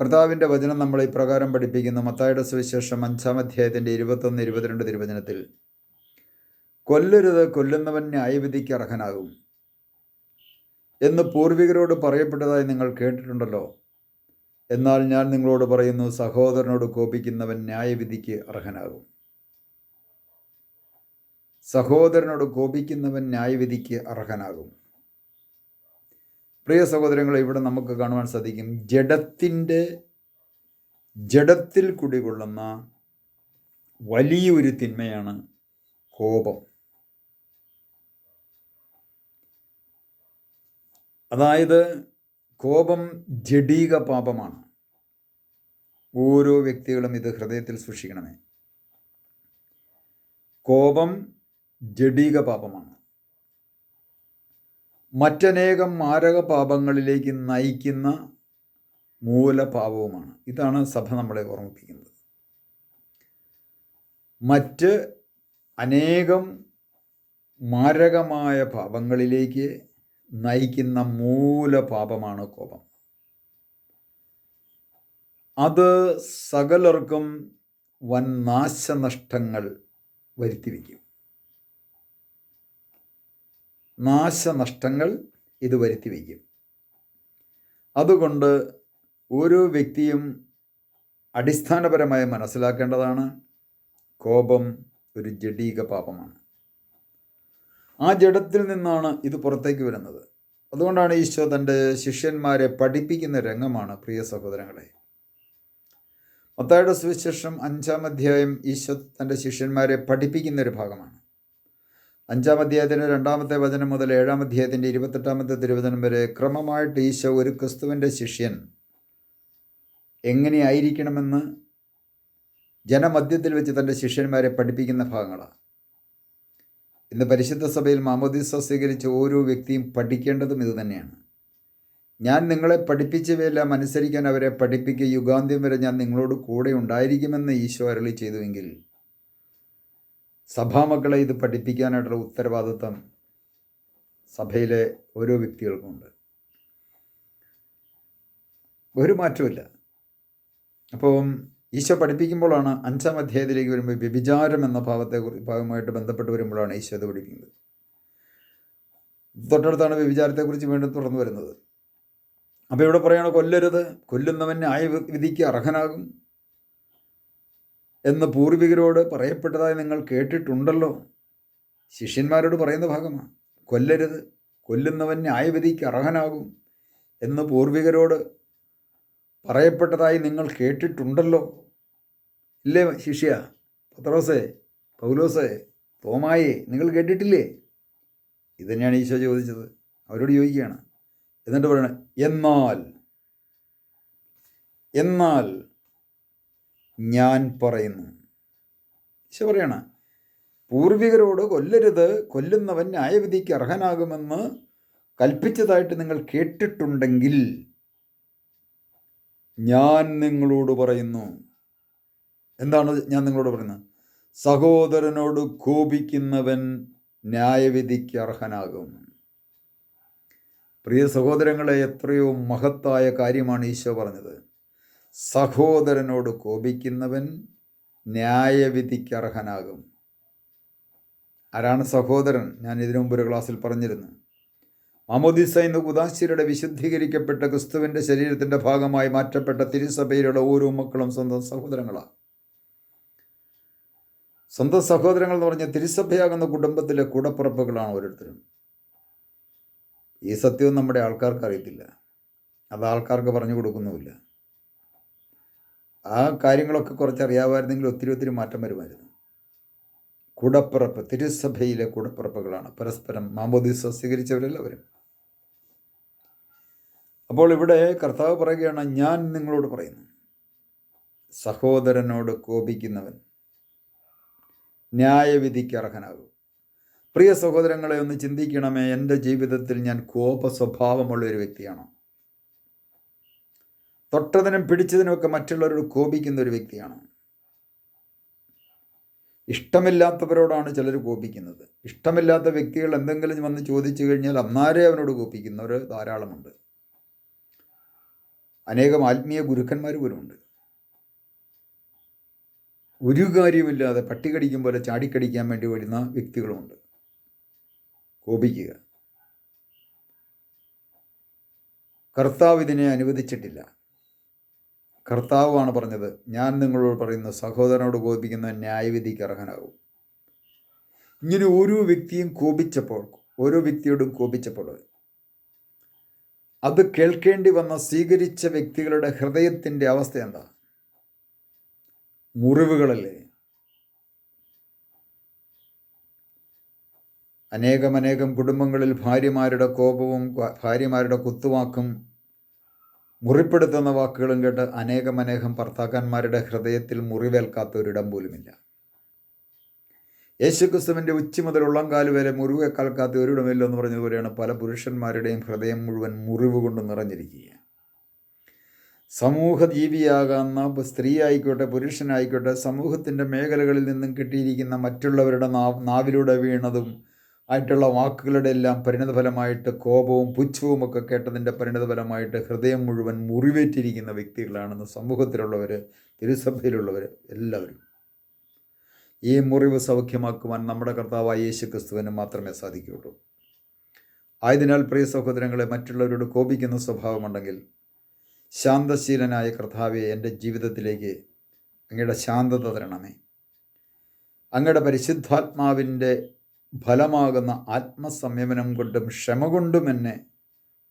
കർത്താവിന്റെ വചനം നമ്മൾ ഇപ്രകാരം പഠിപ്പിക്കുന്ന. മത്തായുടെ സുവിശേഷം അഞ്ചാം അധ്യായത്തിന്റെ ഇരുപത്തൊന്ന് ഇരുപത്തിരണ്ട് തിരുവചനത്തിൽ. കൊല്ലരുത് കൊല്ലുന്നവൻ ന്യായവിധിക്ക് അർഹനാകും. എന്ന് പൂർവികരോട് പറയപ്പെട്ടതായി നിങ്ങൾ കേട്ടിട്ടുണ്ടല്ലോ. എന്നാൽ ഞാൻ നിങ്ങളോട് പറയുന്നു സഹോദരനോട് കോപിക്കുന്നവൻ ന്യായവിധിക്ക് അർഹനാകും. സഹോദരനോട് കോപിക്കുന്നവൻ ന്യായവിധിക്ക് അർഹനാകും. പ്രിയ സഹോദരങ്ങളെ ഇവിടെ നമുക്ക് കാണുവാൻ സാധിക്കും. ജഡത്തിന്റെ ജഡത്തിൽ കുടികൊള്ളുന്ന വലിയൊരു തിന്മയാണ് കോപം. അതായത് കോപം ജഡീക പാപമാണ്. ഓരോ വ്യക്തികളും ഇത് ഹൃദയത്തിൽ സൂക്ഷിക്കണമേ. കോപം ജഡീക പാപമാണ്. മറ്റനേകം മാരക പാപങ്ങളിലേക്ക് നയിക്കുന്ന മൂലപാപവുമാണ്. ഇതാണ് സഭ നമ്മളെ ഓർമ്മിപ്പിക്കുന്നത്. മറ്റ് അനേകം മാരകമായ പാപങ്ങളിലേക്ക് നയിക്കുന്ന മൂലപാപമാണ് കോപം. അത് സകലർക്കും വൻ നാശനഷ്ടങ്ങൾ വരുത്തിവെക്കും നാശനഷ്ടങ്ങൾ ഇത് വരുത്തി വയ്ക്കും. അതുകൊണ്ട് ഓരോ വ്യക്തിയും അടിസ്ഥാനപരമായി മനസ്സിലാക്കേണ്ടതാണ് കോപം ഒരു ജഡീക പാപമാണ്. ആ ജഡത്തിൽ നിന്നാണ് ഇത് പുറത്തേക്ക് വരുന്നത്. അതുകൊണ്ടാണ് ഈശോ തന്റെ ശിഷ്യന്മാരെ പഠിപ്പിക്കുന്ന രംഗമാണ് പ്രിയ സഹോദരങ്ങളെ. മത്തായുടെ സുവിശേഷം അഞ്ചാം അധ്യായം ഈശോ തന്റെ ശിഷ്യന്മാരെ പഠിപ്പിക്കുന്ന ഒരു ഭാഗമാണ്. അഞ്ചാം അധ്യായത്തിന്റെ രണ്ടാമത്തെ വചനം മുതൽ ഏഴാം അധ്യായത്തിന്റെ ഇരുപത്തെട്ടാമത്തെ തിരുവചനം വരെ ക്രമമായിട്ട് ഈശോ ഒരു ക്രിസ്തുവിന്റെ ശിഷ്യൻ. എങ്ങനെയായിരിക്കണമെന്ന് ജനമധ്യത്തിൽ വെച്ച് തന്റെ ശിഷ്യന്മാരെ പഠിപ്പിക്കുന്ന ഭാഗങ്ങളാണ് ഇന്ന് പരിശുദ്ധ സഭയിൽ മാമോദീസ സ്വീകരിച്ച ഓരോ വ്യക്തിയും പഠിക്കേണ്ടതും ഇത് തന്നെയാണ്. ഞാൻ നിങ്ങളെ പഠിപ്പിച്ചവയെല്ലാം അനുസരിക്കാൻ അവരെ പഠിപ്പിക്കുക യുഗാന്ത്യം വരെ ഞാൻ നിങ്ങളോട് കൂടെ ഉണ്ടായിരിക്കുമെന്ന് ഈശോ അരളി ചെയ്തുവെങ്കിൽ സഭാമക്കളെ ഇത് പഠിപ്പിക്കാനായിട്ടുള്ള ഉത്തരവാദിത്വം സഭയിലെ ഓരോ വ്യക്തികൾക്കുമുണ്ട് ഒരു മാറ്റമില്ല അപ്പോൾ ഈശോ പഠിപ്പിക്കുമ്പോഴാണ് അഞ്ചാം അധ്യായത്തിലേക്ക് വരുമ്പോൾ വ്യഭിചാരം എന്ന ഭാവത്തെ ഭാഗമായിട്ട് ബന്ധപ്പെട്ട് വരുമ്പോഴാണ് ഈശോ ഇത് പഠിപ്പിക്കുന്നത് തൊട്ടടുത്താണ് വ്യഭിചാരത്തെക്കുറിച്ച് വീണ്ടും തുറന്നു വരുന്നത്. അപ്പോൾ ഇവിടെ പറയുകയാണ് കൊല്ലരുത്. കൊല്ലുന്നവൻ ന്യായ വിധിക്ക് അർഹനാകും. എന്ന് പൂർവികരോട് പറയപ്പെട്ടതായി നിങ്ങൾ കേട്ടിട്ടുണ്ടല്ലോ. ശിഷ്യന്മാരോട് പറയുന്ന ഭാഗമാണ്. കൊല്ലരുത്. കൊല്ലുന്നവൻ ന്യായവിധിക്ക് അർഹനാകും എന്ന് പൂർവികരോട് പറയപ്പെട്ടതായി നിങ്ങൾ കേട്ടിട്ടുണ്ടല്ലോ. ഇല്ലേ ശിഷ്യ? പത്രോസേ പൗലോസേ തോമായേ നിങ്ങൾ കേട്ടിട്ടില്ലേ? ഇത് തന്നെയാണ് ഈശോ ചോദിച്ചത്. അവരോട് ചോദിക്കുകയാണ്. എന്നിട്ട് പറയണേ എന്നാൽ എന്നാൽ ഞാൻ പറയുന്നു. ഈശോ പറയണ പൂർവികരോട് കൊല്ലരുത് കൊല്ലുന്നവൻ ന്യായവിധിക്ക് അർഹനാകുമെന്ന് കൽപ്പിച്ചതായിട്ട് നിങ്ങൾ കേട്ടിട്ടുണ്ടെങ്കിൽ ഞാൻ നിങ്ങളോട് പറയുന്നു. എന്താണ് ഞാൻ നിങ്ങളോട് പറയുന്നത്? സഹോദരനോട് കോപിക്കുന്നവൻ ന്യായവിധിക്ക് അർഹനാകും. പ്രിയ സഹോദരങ്ങളെ എത്രയോ മഹത്തായ കാര്യമാണ് ഈശോ പറഞ്ഞത്. സഹോദരനോട് കോപിക്കുന്നവൻ ന്യായവിധിക്കർഹനാകും. ആരാണ് സഹോദരൻ? ഞാൻ ഇതിനു മുമ്പ് ഒരു ക്ലാസ്സിൽ പറഞ്ഞിരുന്നു. മമോദിസ എന്ന ഉദാശിയുടെ വിശുദ്ധീകരിക്കപ്പെട്ട ക്രിസ്തുവിന്റെ ശരീരത്തിന്റെ ഭാഗമായി മാറ്റപ്പെട്ട തിരുസഭയിലുള്ള ഓരോ മക്കളും സ്വന്തം സഹോദരങ്ങളാണ്. സ്വന്തം സഹോദരങ്ങൾ എന്ന് പറഞ്ഞാൽ തിരുസഭയാകുന്ന കുടുംബത്തിലെ കൂടപ്പുറപ്പുകളാണ് ഓരോരുത്തരും. ഈ സത്യവും നമ്മുടെ ആൾക്കാർക്ക് അറിയത്തില്ല. അത് ആൾക്കാർക്ക് പറഞ്ഞു കൊടുക്കുന്നുമില്ല. ആ കാര്യങ്ങളൊക്കെ കുറച്ച് അറിയാമായിരുന്നെങ്കിൽ ഒത്തിരി ഒത്തിരി മാറ്റം വരുമായിരുന്നു. കൂടപ്പിറപ്പ് തിരുസഭയിലെ കൂടപ്പിറപ്പുകളാണ്. പരസ്പരം മാമോദീസ സ്വീകരിച്ചവരെല്ലാവരും. അപ്പോൾ ഇവിടെ കർത്താവ് പറയുകയാണ് ഞാൻ നിങ്ങളോട് പറയുന്നു. സഹോദരനോട് കോപിക്കുന്നവൻ ന്യായവിധിക്ക് അർഹനാകും. പ്രിയ സഹോദരങ്ങളെ ഒന്ന് ചിന്തിക്കണമേ എന്റെ ജീവിതത്തിൽ ഞാൻ കോപ സ്വഭാവമുള്ള ഒരു വ്യക്തിയാണോ? തൊട്ടതിനും പിടിച്ചതിനുമൊക്കെ മറ്റുള്ളവരോട് കോപിക്കുന്ന ഒരു വ്യക്തിയാണ്. ഇഷ്ടമില്ലാത്തവരോടാണ് ചിലർ കോപിക്കുന്നത്. ഇഷ്ടമില്ലാത്ത വ്യക്തികൾ എന്തെങ്കിലും വന്ന് ചോദിച്ചു കഴിഞ്ഞാൽ അന്നാരെ അവനോട് കോപിക്കുന്നവർ ധാരാളമുണ്ട്. അനേകം ആത്മീയ ഗുരുക്കന്മാർ പോലുമുണ്ട്. ഒരു കാര്യമില്ലാതെ പട്ടികടിക്കും പോലെ ചാടിക്കടിക്കാൻ വേണ്ടി വരുന്ന വ്യക്തികളുമുണ്ട്. കോപിക്കുക. കർത്താവ് ഇതിനെ അനുവദിച്ചിട്ടില്ല. കർത്താവാണ് പറഞ്ഞത് ഞാൻ നിങ്ങളോട് പറയുന്ന സഹോദരനോട് കോപിക്കുന്ന ന്യായവിധിക്ക് അർഹനാകും. ഇങ്ങനെ ഓരോ വ്യക്തിയും കോപിച്ചപ്പോൾ ഓരോ വ്യക്തിയോടും കോപിച്ചപ്പോൾ അത് കേൾക്കേണ്ടി വന്ന സ്വീകരിച്ച വ്യക്തികളുടെ ഹൃദയത്തിന്റെ അവസ്ഥ എന്താ? മുറിവുകളല്ലേ? അനേകമനേകം കുടുംബങ്ങളിൽ ഭാര്യമാരുടെ കോപവും ഭാര്യമാരുടെ കുത്തുവാക്കും മുറിപ്പെടുത്തുന്ന വാക്കുകളും കേട്ട് അനേകമനേകം ഭർത്താക്കന്മാരുടെ ഹൃദയത്തിൽ മുറിവേൽക്കാത്ത ഒരിടം പോലുമില്ല. യേശുക്രിസ്തുവിന്റെ ഉച്ച മുതൽ ഉള്ളംകാൽ വരെ മുറിവേൽക്കാത്ത ഒരിടമില്ല എന്ന് പറഞ്ഞതുപോലെയാണ് പല പുരുഷന്മാരുടെയും ഹൃദയം മുഴുവൻ മുറിവ് കൊണ്ട് നിറഞ്ഞിരിക്കുക. സമൂഹ ജീവിയാകാവുന്ന സ്ത്രീ ആയിക്കോട്ടെ പുരുഷനായിക്കോട്ടെ സമൂഹത്തിന്റെ മേഖലകളിൽ നിന്നും കിട്ടിയിരിക്കുന്ന മറ്റുള്ളവരുടെ നാവ് നാവിലൂടെ വീണതും ആയിട്ടുള്ള വാക്കുകളുടെ എല്ലാം പരിണതഫലമായിട്ട് കോപവും പുച്ഛവും ഒക്കെ കേട്ടതിന്റെ പരിണതഫലമായിട്ട് ഹൃദയം മുഴുവൻ മുറിവേറ്റിരിക്കുന്ന വ്യക്തികളാണെന്ന് സമൂഹത്തിലുള്ളവർ തിരുസഭയിലുള്ളവർ എല്ലാവരും. ഈ മുറിവ് സൗഖ്യമാക്കുവാൻ നമ്മുടെ കർത്താവായ യേശു ക്രിസ്തുവിന് മാത്രമേ സാധിക്കുകയുള്ളൂ. ആയതിനാൽ പ്രിയ സഹോദരങ്ങളെ മറ്റുള്ളവരോട് കോപിക്കുന്ന സ്വഭാവമുണ്ടെങ്കിൽ ശാന്തശീലനായ കർത്താവെ എന്റെ ജീവിതത്തിലേക്ക് അങ്ങയുടെ ശാന്തത തരണമേ. അങ്ങയുടെ പരിശുദ്ധാത്മാവിന്റെ ഫലമാകുന്ന ആത്മസംയമനം കൊണ്ടും ക്ഷമ കൊണ്ടും എന്നെ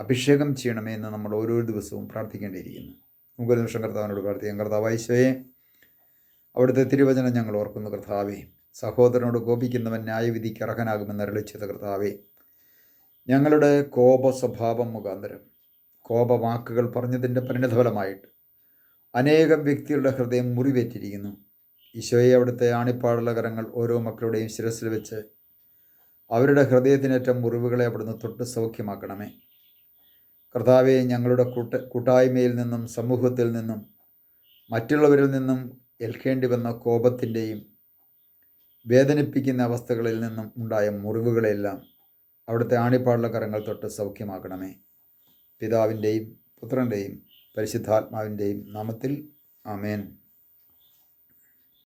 അഭിഷേകം ചെയ്യണമേ എന്ന് നമ്മൾ ഓരോ ദിവസവും പ്രാർത്ഥിക്കേണ്ടിയിരിക്കുന്നു. നമുക്കൊരു നിമിഷം കർത്താവിനോട് പ്രാർത്ഥിക്കാം. കർത്താവായിശോയെ അവിടുത്തെ തിരുവചനം ഞങ്ങൾ ഓർക്കുന്നു കർത്താവേ. സഹോദരനോട് കോപിക്കുന്നവൻ ന്യായവിധിക്ക് അർഹനാകുമെന്ന് അരളിച്ചത് കർത്താവേ. ഞങ്ങളുടെ കോപ സ്വഭാവം മുഖാന്തരം കോപവാക്കുകൾ പറഞ്ഞതിന്റെ പരിണിതഫലമായിട്ട് അനേകം വ്യക്തികളുടെ ഹൃദയം മുറിവേറ്റിരിക്കുന്നു. ഈശോയെ അവിടുത്തെ ആണിപ്പാടുള്ള കരങ്ങൾ ഓരോ മക്കളുടെയും ശിരസിൽ വെച്ച് അവരുടെ ഹൃദയത്തിനേറ്റ മുറിവുകളെ അവിടുന്ന് തൊട്ട് സൗഖ്യമാക്കണമേ. കർത്താവെ ഞങ്ങളുടെ കൂട്ട കൂട്ടായ്മയിൽ നിന്നും സമൂഹത്തിൽ നിന്നും മറ്റുള്ളവരിൽ നിന്നും ഏൽക്കേണ്ടി വന്ന കോപത്തിന്റെയും വേദനിപ്പിക്കുന്ന അവസ്ഥകളിൽ നിന്നും ഉണ്ടായ മുറിവുകളെല്ലാം അവിടുത്തെ ആണിപ്പാടുള്ള കരങ്ങൾ തൊട്ട് സൗഖ്യമാക്കണമേ. പിതാവിന്റെയും പുത്രന്റെയും പരിശുദ്ധാത്മാവിന്റെയും നാമത്തിൽ ആമേൻ.